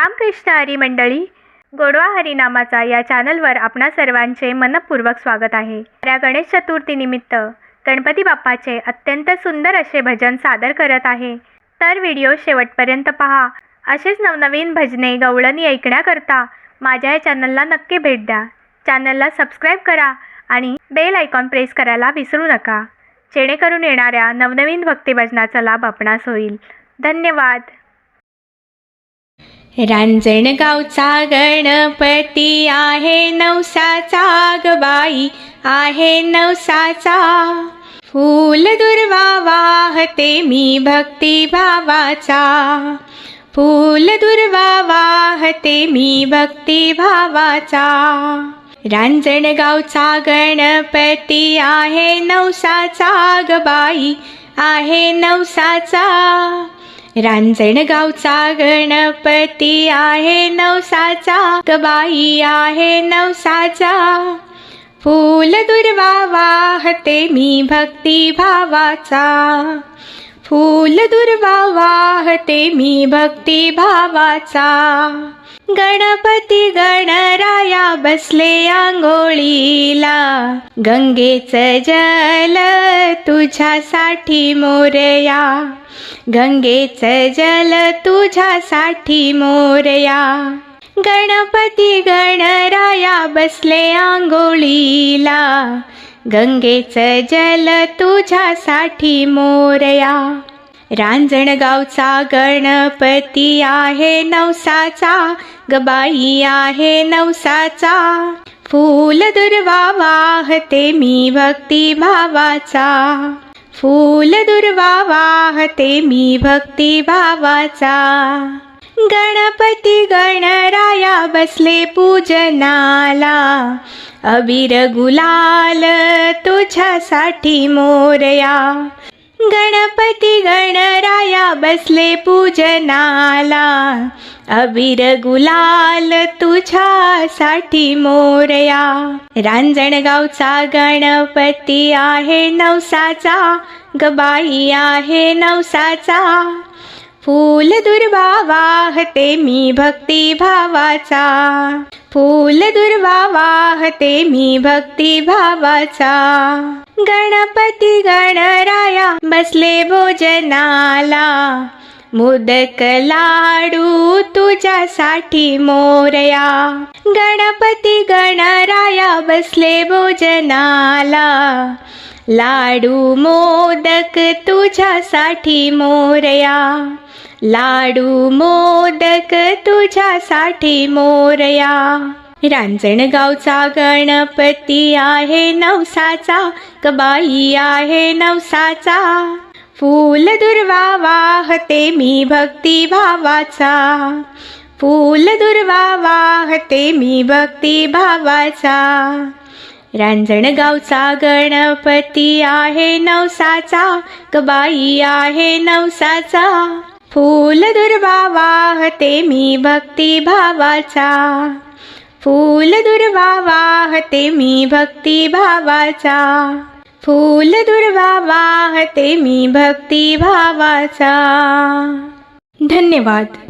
रामकृष्ण हरी मंडळी गोडवा हरिनामाचा या चॅनलवर आपणा सर्वांचे मनपूर्वक स्वागत आहे. या गणेश चतुर्थीनिमित्त गणपती बाप्पाचे अत्यंत सुंदर असे भजन सादर करत आहे. तर व्हिडिओ शेवटपर्यंत पहा. असेच नवनवीन भजने गवळणी ऐकण्याकरता माझ्या या चॅनलला नक्की भेट द्या. चॅनलला सबस्क्राईब करा आणि बेल आयकॉन प्रेस करायला विसरू नका. जेणेकरून येणाऱ्या नवनवीन भक्तिभजनाचा लाभ आपणास होईल. धन्यवाद. रांजणगावचा गणपती आहे नवसाचा गबाई आहे नवसाचा. फूल दुर्वा वाहते मी भक्ती भावाचा. फूल दुर्वा वाहते मी भक्ती भावाचा. रांजणगावचा गणपती आहे नवसाचा गबाई आहे नवसाचा. रांजणगावचा गणपती आहे नवसाचा कबाई आहे नवसाचा. फूल दुर्वा वाहते मी भक्ती भावाचा. फूल दुर्वा वाहते मी भक्ती भावाचा. गणपती गणराया बसले आंघोळीला. गंगेच जल तुझ्यासाठी मोरया. गंगेच जल तुझ्यासाठी मोरया. गणपती गणराया बसले आंघोळीला. गंगेचं जल तुझ्यासाठी मोरया. रांजणगावचा गणपती आहे नवसाचा गबाई आहे नवसाचा. फूल दुर्वा वाहते मी भक्ती भावाचा. फूल दुर्वा वाहते मी भक्ती भावाचा. गण गणपती गणराया बसले पूजनाला. अबीर गुलाल तुझ्यासाठी मोरया. गणपती गणराया बसले पूजनाला. अबीर गुलाल तुझ्यासाठी मोरया. रांजणगावचा गणपती आहे नवसाचा. गबाई आहे नवसाचा. फूल दुर्वा वाहते मी भक्ती भावाचा. फूल दुर्वा वाहते मी भक्ती भावाचा. गणपती गणराया बसले भोजनाला. मोदक लाडू तुझ्यासाठी मोरया. गणपती गणराया बसले भोजनाला. लाडू मोदक तुझ्यासाठी मोरया. लाडू मोदक तुझ्यासाठी मोरया. रांजणगावचा गणपती आहे नवसाचा. कबाई आहे नवसाचा. फूल दुर्वा वाहते मी भक्ती भावाचा. फूल दुर्वा वाहते मी भक्ती भावाचा. रांजणगावचा गणपती आहे नवसाचा कबाई आहे नवसाचा. फूल दुर्वा वाहते मी भक्ती भावाचा. फूल दुर्वा वाहते मी भक्ती भावाचा. फूल दुर्वा वाहते मी भक्ती भावाचा. धन्यवाद.